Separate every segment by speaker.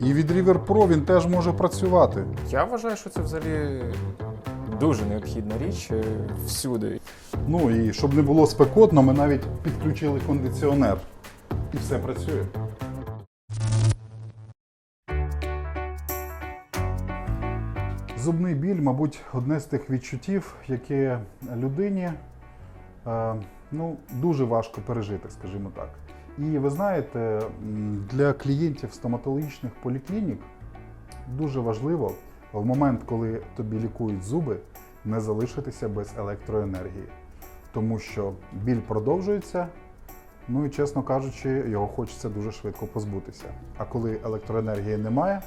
Speaker 1: І від River Pro він теж може працювати.
Speaker 2: Я вважаю, що це взагалі дуже необхідна річ е, всюди.
Speaker 1: Ну і щоб не було спекотно, ми навіть підключили кондиціонер. І все працює. Зубний біль, мабуть, одне з тих відчуттів, яке людині е, ну, дуже важко пережити, скажімо так. І ви знаєте, для клієнтів стоматологічних поліклінік дуже важливо в момент, коли тобі лікують зуби, не залишитися без електроенергії. Тому що біль продовжується, ну і чесно кажучи, його хочеться дуже швидко позбутися. А коли електроенергії немає,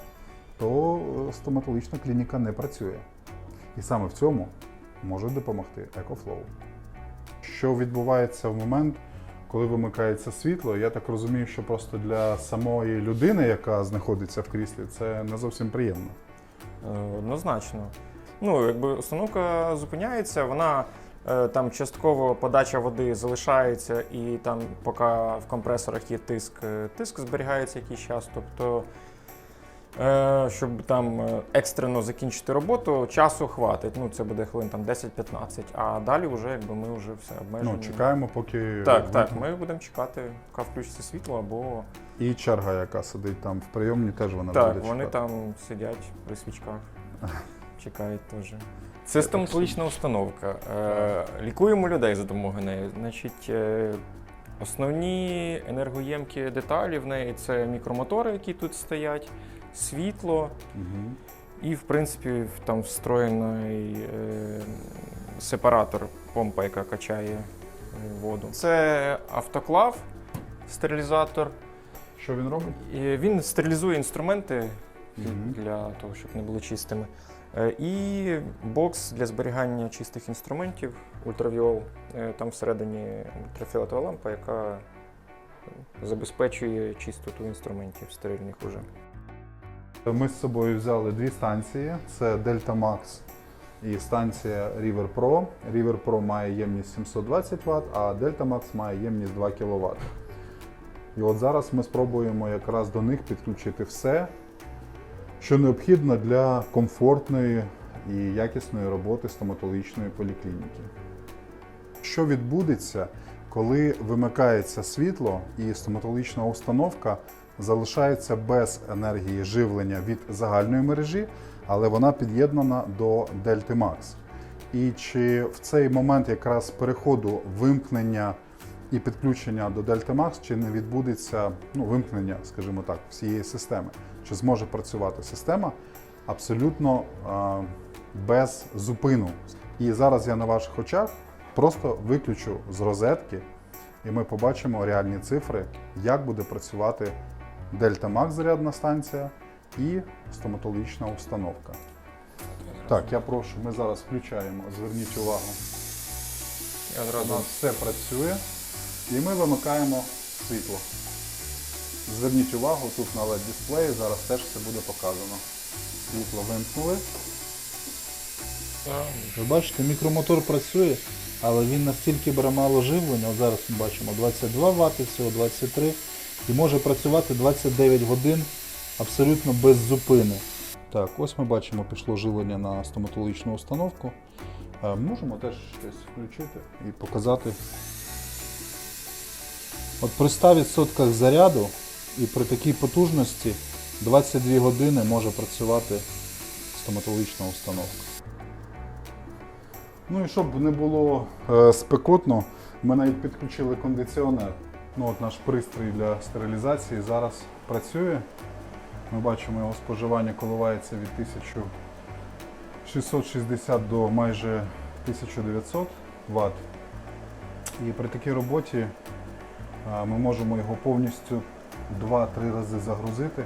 Speaker 1: то е, стоматологічна клініка не працює. І саме в цьому може допомогти EcoFlow. Що відбувається в момент, коли вимикається світло, я так розумію, що просто для самої людини, яка знаходиться в кріслі, це не зовсім приємно.
Speaker 2: Е, Однозначно. Ну, якби установка зупиняється, вона е, там частково подача води залишається, і там, поки в компресорах є тиск, е, тиск зберігається якийсь час. Тобто, щоб там е, екстрено закінчити роботу, часу хватить. Ну, це буде хвилин там 10-15. А далі вже якби ми вже все обмежені.
Speaker 1: Ну, чекаємо, поки
Speaker 2: Так, так, ми будемо чекати, поки включиться світло, або
Speaker 1: І черга, яка сидить там в прийомні, теж вона
Speaker 2: так,
Speaker 1: буде
Speaker 2: вони там сидять при свічках, чекають теж. Це стоматологічна установка. Е, лікуємо людей за допомогою неї. Значить, е, основні енергоємкі деталі в неї це мікромотори, які тут стоять, світло
Speaker 1: Мгм.
Speaker 2: і, в принципі, там встроєний е, сепаратор, помпа, яка качає е, воду. Це автоклав, стерилізатор.
Speaker 1: Що він робить?
Speaker 2: І він стерилізує інструменти
Speaker 1: Мгм.
Speaker 2: для того, щоб не були чистими. Е, І бокс для зберігання чистих інструментів ультравіол. Е, Там всередині ультрафіолетова лампа, яка забезпечує чистоту інструментів стерильних уже.
Speaker 1: Ми з собою взяли дві станції: це Delta Max і станція River Pro. River Pro має ємність 720 Вт, а Delta Max має ємність 2 кВт. І от зараз ми спробуємо якраз до них підключити все, що необхідно для комфортної і якісної роботи стоматологічної поліклініки. Що відбудеться, коли вимикається світло і стоматологічна установка залишається без енергії живлення від загальної мережі, але вона під'єднана до Delta Max. І чи в цей момент якраз переходу вимкнення і підключення до Delta Max, чи не відбудеться ну, вимкнення, скажімо так, всієї системи? Чи зможе працювати система абсолютно а, без зупину? І зараз я на ваших очах просто виключу з розетки, і ми побачимо реальні цифри, як буде працювати Max зарядна станція і стоматологічна установка. Так, я прошу, ми зараз включаємо. Зверніть увагу,
Speaker 2: Я
Speaker 1: у
Speaker 2: одразу
Speaker 1: нас все працює, і ми вимикаємо світло. Зверніть увагу, тут на LED дисплеї зараз теж все буде показано. Світло вимкнули.
Speaker 3: Ви бачите, мікромотор працює, але він настільки бере мало живлення. Зараз ми бачимо 22 Вт, всього 23, і може працювати 29 годин абсолютно без зупини.
Speaker 1: Так, ось ми бачимо, пішло живлення на стоматологічну установку. Е, Можемо теж щось включити і показати.
Speaker 3: От при 100% заряду і при такій потужності 22 години може працювати
Speaker 1: стоматологічна установка. Ну і щоб не було е, спекотно, ми навіть підключили кондиціонер. Ну, от наш пристрій для стерилізації зараз працює. Ми бачимо, його споживання коливається від 1660 до майже 1900 Вт. І при такій роботі е, ми можемо його повністю 2-3 рази загрузити.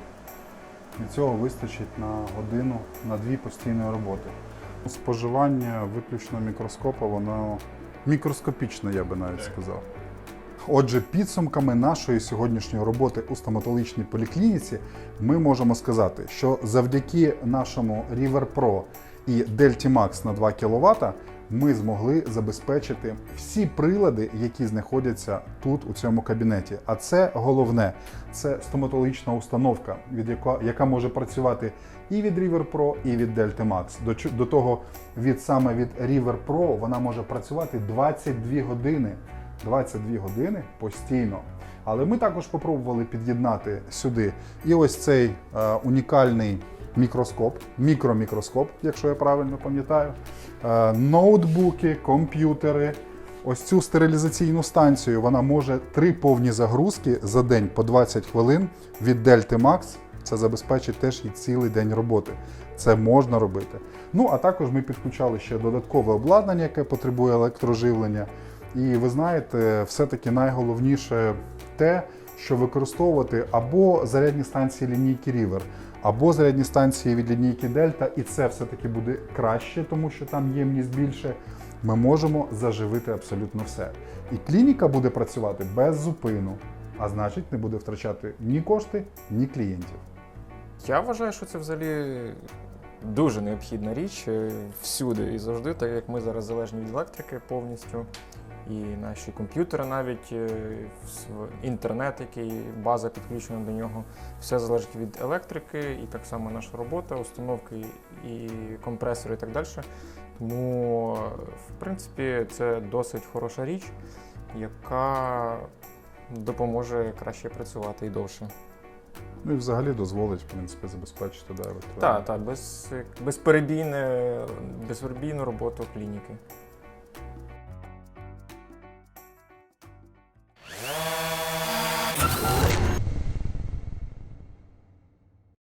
Speaker 1: І цього вистачить на годину, на дві постійної роботи. Споживання виключно мікроскопа, воно мікроскопічне, я би навіть сказав. Отже, підсумками нашої сьогоднішньої роботи у стоматологічній поліклініці ми можемо сказати, що завдяки нашому River Pro і Delta Max на 2 кВт ми змогли забезпечити всі прилади, які знаходяться тут у цьому кабінеті. А це головне це стоматологічна установка, від яка, яка може працювати і від River Pro, і від Delta Max. До, до того, від саме від River Pro вона може працювати 22 години. 22 години постійно. Але ми також спробували під'єднати сюди і ось цей е, унікальний мікроскоп, мікромікроскоп, якщо я правильно пам'ятаю, е, ноутбуки, комп'ютери. Ось цю стерилізаційну станцію вона може три повні загрузки за день по 20 хвилин від Delta Max. Це забезпечить теж і цілий день роботи. Це можна робити. Ну а також ми підключали ще додаткове обладнання, яке потребує електроживлення. І ви знаєте, все-таки найголовніше те, що використовувати або зарядні станції лінійки River, або зарядні станції від лінійки Delta, і це все-таки буде краще, тому що там ємність більше. Ми можемо заживити абсолютно все. І клініка буде працювати без зупину, а значить, не буде втрачати ні кошти, ні клієнтів.
Speaker 2: Я вважаю, що це взагалі дуже необхідна річ е, всюди і завжди, так як ми зараз залежні від електрики повністю. І наші комп'ютери навіть, е, інтернет, який база підключена до нього, все залежить від електрики, і так само наша робота, установки і компресори і так далі. Тому, в принципі, це досить хороша річ, яка допоможе краще працювати і довше.
Speaker 1: Ну і взагалі дозволить, в принципі, забезпечити да, електронну.
Speaker 2: Так, так, без, безперебійну роботу клініки.